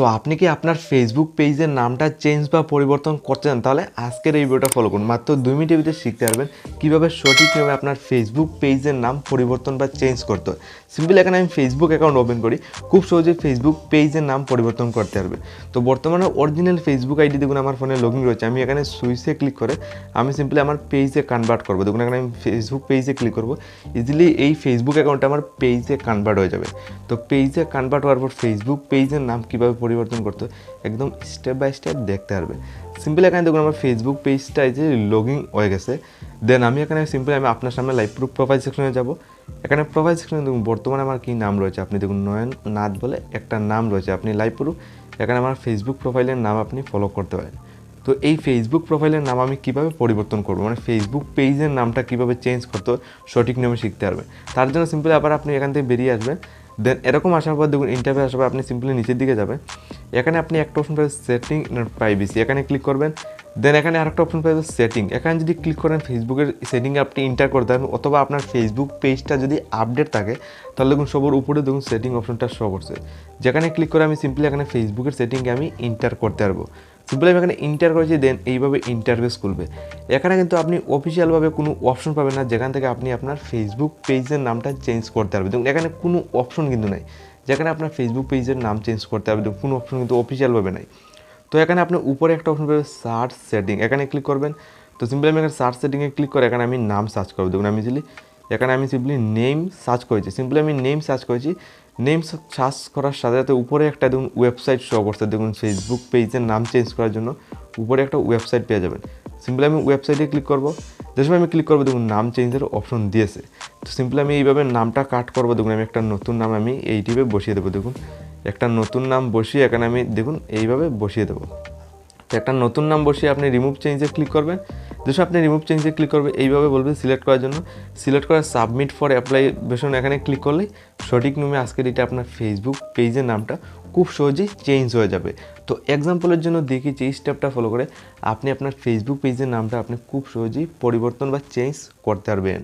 So আপনি কি আপনার ফেসবুক পেজের নামটা চেঞ্জ বা পরিবর্তন করতে চান, তাহলে আজকের এই ভিডিওটা ফলো করুন। মাত্র দুই মিনিটের ভিতরে শিখতে পারবেন কীভাবে সঠিকভাবে আপনার ফেসবুক পেজের নাম পরিবর্তন বা চেঞ্জ করতে হয়। সিম্পল এখানে আমি ফেসবুক অ্যাকাউন্ট ওপেন করি, খুব সহজে ফেসবুক পেজের নাম পরিবর্তন করতে পারবে। তো বর্তমানে অরিজিনাল ফেসবুক আইডি দেখুন, আমার ফোনে লগ ইন রয়েছে, আমি এখানে সুইচে ক্লিক করে আমি সিম্পলি আমার পেজে কনভার্ট করব। দেখুন, এখানে আমি ফেসবুক পেজে ক্লিক করব ইজিলি এই ফেসবুক অ্যাকাউন্টটা আমার পেজে কনভার্ট হয়ে যাবে। তো পেজে কনভার্ট হওয়ার পর ফেসবুক পেজের নাম কীভাবে পরিবর্তন করতে একদম স্টেপ বাই স্টেপ দেখতে পারবে। সিম্পল এখানে দেখুন, আমার ফেসবুক পেজটা এই যে লগিং হয়ে গেছে। দেন আমি এখানে সিম্পল আমি আপনার সামনে লাইভ প্রুফ প্রোফাইল সেকশনে যাব। এখানে প্রোফাইল সেকশনে দেখুন, বর্তমানে আমার কী নাম রয়েছে? আপনি দেখুন, নয়ন নাথ বলে একটা নাম রয়েছে। আপনি লাইভ প্রুফ এখানে আমার ফেসবুক প্রোফাইলের নাম আপনি ফলো করতে পারেন। তো এই ফেসবুক প্রোফাইলের নাম আমি কীভাবে পরিবর্তন করব? মানে ফেসবুক পেজের নামটা কীভাবে চেঞ্জ করতে সঠিক নিয়মে শিখতে পারবে। তার জন্য সিম্পলি আবার আপনি এখান থেকে বেরিয়ে আসবেন। দেন এরকম আসার পর দেখুন ইন্টারভিউ আসার পর আপনি সিম্পলি নিচের দিকে যাবেন। এখানে আপনি একটা অপশন পাবেন সেটিং প্রাইভেসি এখানে ক্লিক করবেন। দেন এখানে আরেকটা অপশন পাবেন সেটিং এখানে যদি ক্লিক করেন ফেসবুকের সেটিংয়ে আপনি ইন্টার করতে পারবেন অথবা আপনার ফেসবুক পেজটা যদি আপডেট থাকে, তাহলে দেখুন সবার উপরে দেখুন সেটিং অপশনটা শো করছে যেখানে ক্লিক করে আমি সিম্পলি এখানে ফেসবুকের সেটিংকে আমি ইন্টার করতে পারব। সিম্পলি আমি এখানে ইন্টার করেছি দেন এইভাবে ইন্টারভেস খুলবে। এখানে কিন্তু আপনি অফিসিয়ালভাবে কোনো অপশন পাবেন না, যেখান থেকে আপনি আপনার ফেসবুক পেজের নামটা চেঞ্জ করতে পারবেন। দেখুন, এখানে কোনো অপশন কিন্তু নাই। যেখানে আপনার ফেসবুক পেজের নাম চেঞ্জ করতে দেখুন, কোনো অপশন কিন্তু অফিসিয়ালভাবে নাই। তো এখানে আপনি উপরে একটা অপশন পাবেন সার্চ সেটিং এখানে ক্লিক করবেন। তো সিম্পলি আমি এখানে সার্চ সেটিংয়ে ক্লিক করে এখানে আমি নাম সার্চ করব। দেখুন, আমি ইজিলি এখানে আমি সিম্পলি নেম সার্চ করেছি। সিম্পলি আমি নেম সার্চ করেছি। নেম সার্চ করার সাথে সাথে উপরে একটা দেখুন ওয়েবসাইট শো করছে। দেখুন ফেসবুক পেজের নাম চেঞ্জ করার জন্য উপরে একটা ওয়েবসাইট পেয়ে যাবেন। সিম্পলি আমি ওয়েবসাইটে ক্লিক করব। যে সময় আমি ক্লিক করব, দেখুন নাম চেঞ্জের অপশন দিয়েছে। তো সিম্পলি আমি এইভাবে নামটা কাট করব। দেখুন আমি একটা নতুন নাম আমি এইটিভে বসিয়ে দেবো। দেখুন, একটা নতুন নাম বসিয়ে এখানে আমি দেখুন এইভাবে বসিয়ে দেবো। তো একটা নতুন নাম বসিয়ে আপনি রিমুভ চেঞ্জে ক্লিক করবেন। যেসব আপনি রিমুভ চেঞ্জে ক্লিক করবে, এইভাবে বলবে সিলেক্ট করার জন্য। সিলেক্ট করে সাবমিট ফর অ্যাপ্লাই বেশন এখানে ক্লিক করলেই সঠিক নিয়মে আজকের এটা আপনার ফেসবুক পেজের নামটা খুব সহজেই চেঞ্জ হয়ে যাবে। তো এক্সাম্পলের জন্য দেখিয়েছি, এই স্টেপটা ফলো করে আপনি আপনার ফেসবুক পেজের নামটা আপনি খুব সহজেই পরিবর্তন বা চেঞ্জ করতে পারবেন।